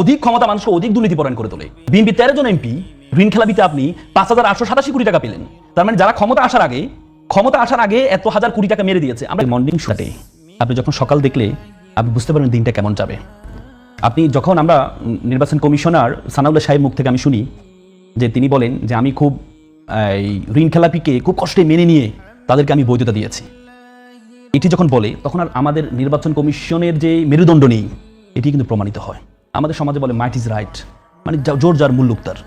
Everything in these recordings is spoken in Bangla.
অধিক ক্ষমতা মানুষকে অধিক দুর্নীতিপরায়ণ করে তোলে। বিএনপি তেরো জন এমপি ঋণ খেলাপিতে আপনি পাঁচ হাজার আটশো সাতাশি কোটি টাকা পেলেন। তার মানে যারা ক্ষমতা আসার আগে ক্ষমতা আসার আগে এত হাজার কোটি টাকা মেরে দিয়েছে। আমরা মর্নিং শুটে আপনি যখন সকাল দেখলে আপনি বুঝতে পারবেন দিনটা কেমন যাবে। আপনি যখন আমরা নির্বাচন কমিশনার সানাউল্লাহ সাহেব মুখ থেকে আমি শুনি যে তিনি বলেন যে আমি খুব এই, ঋণ খেলাপিকে খুব কষ্টে মেনে নিয়ে তাদেরকে আমি বৈধতা দিয়েছি। এটি যখন বলে তখন আর আমাদের নির্বাচন কমিশনের যে মেরুদণ্ড নেই এটি কিন্তু প্রমাণিত হয়। আমাদের সমাজে বলে মাইট ইজ রাইট মানে জোর যার মূল্য তার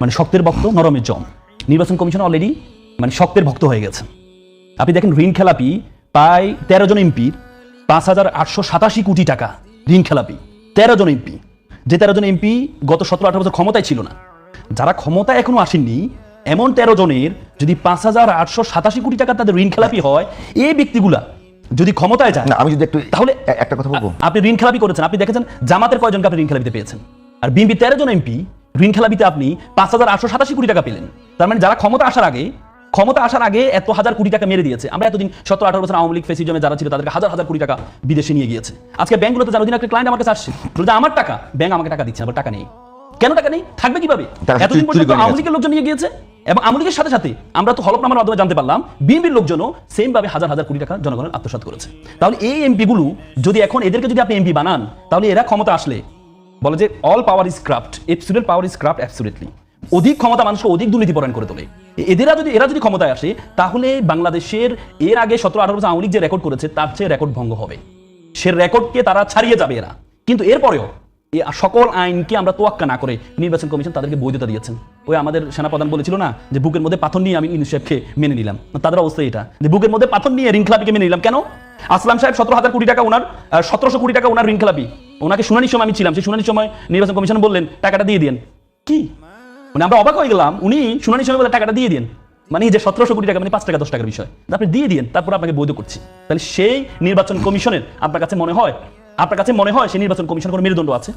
মানে শক্তের ভক্ত নরমের জম। নির্বাচন কমিশন অলরেডি মানে শক্তের ভক্ত হয়ে গেছে। আপনি দেখেন ঋণ খেলাপি প্রায় তেরো জন এমপির পাঁচ হাজার আটশো সাতাশি কোটি টাকা ঋণ খেলাপি। তেরো জন এমপি। যে তেরো জন এমপি গত সতেরো আঠারো বছর ক্ষমতায় ছিল না। যারা ক্ষমতায় এখনও আসেননি, এমন তেরো জনের যদি পাঁচ হাজার আটশো সাতাশি কোটি টাকা তাদের ঋণ খেলাপি হয় এই ব্যক্তিগুলা যদি ক্ষমতায় যায় না আমি যদি একটু তাহলে একটা কথা বলব? আপনি ঋণ খেলাপি করেছেন। আপনি দেখেছেন জামাতের কয়জনকে আপনি ঋণ খেলাপিতে পেয়েছেন? আর বিএনপি তেরো জন এমপি ঋণ খেলাপিতে আপনি পাঁচ হাজার আটশো সাতাশি কোটি টাকা পেলেন। তার মানে যারা ক্ষমতা আসার আগে ক্ষমতা আসার আগে এত হাজার কোটি টাকা মেরে দিয়েছে। আমরা এতদিন সতেরো আঠারো বছর আওয়ামী লীগ ফেসিজমে যারা ছিল তাদেরকে হাজার হাজার কোটি টাকা বিদেশে নিয়ে গিয়েছে। আজকে ব্যাংকগুলোতে জানো দিন একটা ক্লায়েন্ট আমার কাছে আসছে। বলে যে আমার টাকা ব্যাংক আমাকে টাকা দিচ্ছে আমার টাকা নেই। কেন টাকা নেই? থাকবে কীভাবে? এতদিন পর্যন্ত আওয়ামী লীগের লোকজন নিয়ে গিয়েছে? এবং আওয়ামী সাথে সাথে আমরা তো হলফনামার মাধ্যমে জানতে পারলাম, বিএনপির লোকজনও সেম ভাবে হাজার হাজার কোটি টাকা জনগণের আত্মসাৎ করেছে। তাহলে এই এমপি গুলো যদি এখন এদেরকে যদি আপনি এমপি বানান, তাহলে এরা ক্ষমতা আসলে। বলে যে all power is corrupt absolute power is corrupt absolutely অধিক ক্ষমতা মানুষকে অধিক দুর্নীতিপরায়ণ করে তোলে। এদেরা যদি, এরা যদি ক্ষমতায় আসে, তাহলে বাংলাদেশের এর আগে সতেরো আঠারো বছর আওয়ামী যে রেকর্ড করেছে, তার চেয়ে রেকর্ড ভঙ্গ হবে। সে রেকর্ডকে তারা ছাড়িয়ে যাবে এরা। কিন্তু এরপরেও সকল আইনকে আমরা তোয়াক্কা না করে নির্বাচন কমিশন তাদেরকে বৈধতা দিয়েছেন। ওই আমাদের সেনাপ্রধান বলেছিল না যে বুকের মধ্যে পাথর নিয়ে আমি ইউনিসেফকে মেনে নিলাম। তাদের অবস্থা এটা। যে বুকের মধ্যে পাথর নিয়ে ঋণ খেলাপিকে মেনে নিলাম। কেন? আসলাম সাহেব সতেরো হাজার কোটি টাকা ওনার সতেরোশো কোটি টাকা ওনার ঋণ খেলাপি। ওনাকে শুনানির সময় আমি ছিলাম। সেই শুনানির সময় নির্বাচন কমিশন বললেন, টাকাটা দিয়ে দিন কি? মানে আমরা অবাক হয়ে গেলাম। উনি শুনানির সময় বলে টাকাটা দিয়ে দিন মানে যে সতেরোশো কোটি টাকা মানে পাঁচ টাকা, দশ টাকার বিষয়। আপনি দিয়ে দিন তারপর আপনাকে বৈধ করছি। তাহলে সেই নির্বাচন কমিশনের আপনার কাছে মনে হয়, আপনার কাছে মনে হয় সেই নির্বাচন কমিশন কোনো মেরুদণ্ড আছে?